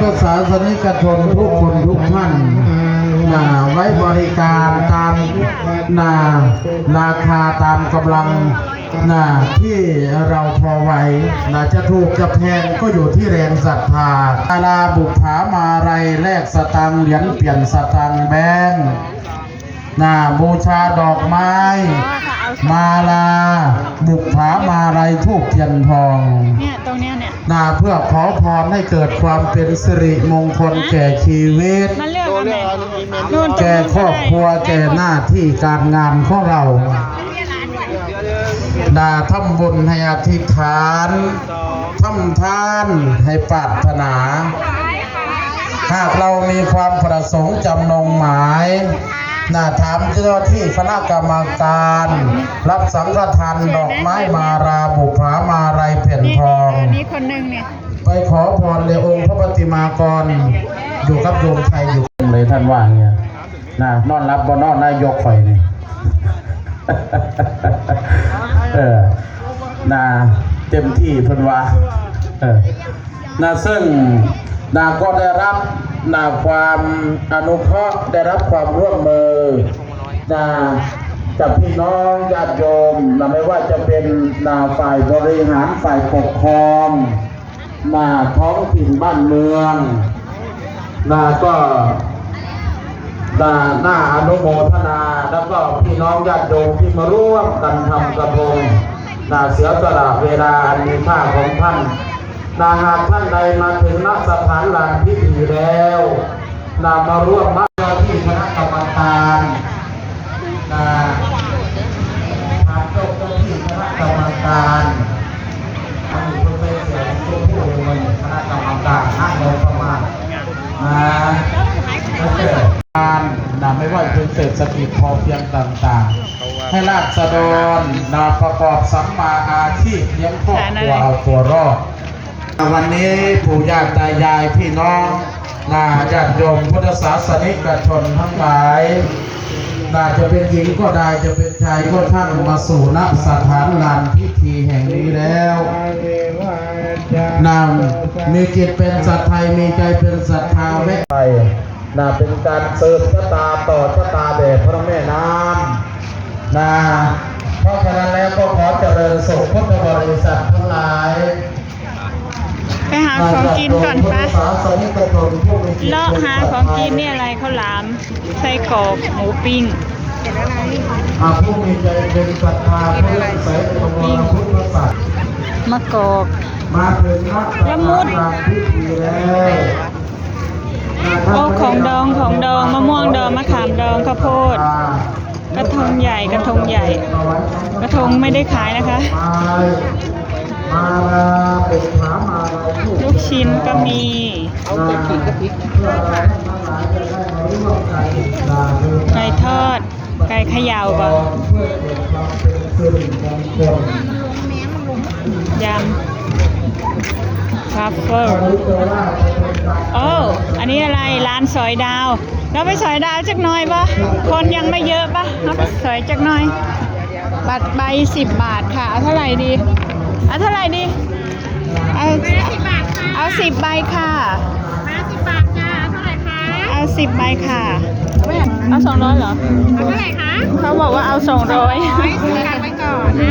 ก็ศาสนิกชนทุกคนทุกท่านนะไว้บริการตามนาราคาตามกำลังนะที่เราพอไหวนะจะถูกจะแพงก็อยู่ที่แรงศรัทธาดาราบุกผามาไรแลกสตังค์เหรียญเปลี่ยนสตังค์แบงค์นะบูชาดอกไม้ มาลา บุกผามาไรทูกเทียนทองเนี่ยตรงเนี้ยเนี่ยนาเพื่อขอพรให้เกิดความเป็นสิริมงคลแก่ชีวิต มันเลือกอันไหนนู่นแก่ครอบครัวแก่หน้าที่การงานของเรานาทำบุญให้อธิษฐานทำทานให้ปรารถนา หากเรามีความประสงค์จำนงหมายนาถามเจ้าหน้าที่คณะกรรมการ รับสังฆทานดอกไม้มาราบุภามาไร ไปขอพรในองค์พระปฏิมากร อยู่กับโยมชัยอยู่เลยท่านว่าเงี้ยนะนอนรับบนนอนนายกไฟนี่เออนาเต็มที่เพิ่นว่าเออนาซึ่งนาก็ได้รับนาความอนุเคราะห์ได้รับความร่วมมือนาจากพี่น้องญาติโยมนะไม่ว่าจะเป็นนาฝ่ายบริหารฝ่ายปกครอง นาท้องถิ่นบ้านเมืองนาก็นาหน้าอนุโมทนา แล้วก็พี่น้องญาติโยมที่มาร่วมกันทำกระทงนาเสียสละเวลาอันมีค่าของท่านนาหากท่านใดมาถึงณสถานลานพิธีแล้วนามาร่วมมาที่คณะกรรมการนา แล้วเกิดการนะไม่ว่าเป็นเศรษฐกิจพอเพียงต่างๆ ให้ราษฎรนะประกอบสัมมาอาชีพเลี้ยงครอบครัวเอาตัวรอดวันนี้ผู้ญาตายายพี่น้องนาญาติโยมพุทธศาสนิกชนทั้งหลาย น่าจะเป็นหญิงก็ได้จะเป็นชายก็ช่างมาสู่ณสถานลานพิธีแห่งนี้แล้วนำมีจิตเป็นสัตย์ไทยมีใจเป็นศรัทธาแม่ไปน่าเป็นการเสร์ฟชะตาต่อชะตาแด่พระแม่น้ำนะเพราะฉะนั้นแล้วก็ขอเจริญสุขพุทธบริษัททั้งหลาย ไปหาของกินก่อนปะเลาะหาของกินนี่อะไรข้าวหลามไส้กรอกหมูปิ้งอาผู้มีใจเป็นศรัทธาผู้เลื่อมใสในพระพุทธศาสนามะกอกมาถึงนักละมุดพิธีแล้วโอ้ของดองของดองมะม่วงดองมะขามดองข้าวโพดกระทงใหญ่กระทงใหญ่ กระทงไม่ได้ขายนะคะ มาลาเป็นผามาลาผู้ลูกชิ้นก็มี เอาไปกินกะปิเพื่อเราทั้งหลายจะได้มาร่วมกันลาเดินไก่ทอด ไก่เขยาวบ่เพื่อเกิดคาเป็นสิริมงคลยำฟัฟเฟิลโอ้ อันนี้อะไร ร้านสอยดาว เราไปสอยดาวจักหน่อยปะคนยังไม่เยอะปะเราไปสอยจักหน่อย บัตรใบสิบบาทค่ะ เอาเท่าไหร่ดี เอาเท่าไหร่ดี เอาเอาสิบใบค่ะ มาสิบบาทจ้าเท่าไหร่คะเอาสิบใบค่ะ เอาสองร้อยเหรอ เอาเท่าไหร่คะเขาบอกว่าเอาสองร้อยไว้ซื้อกันไว้ก่อนนะ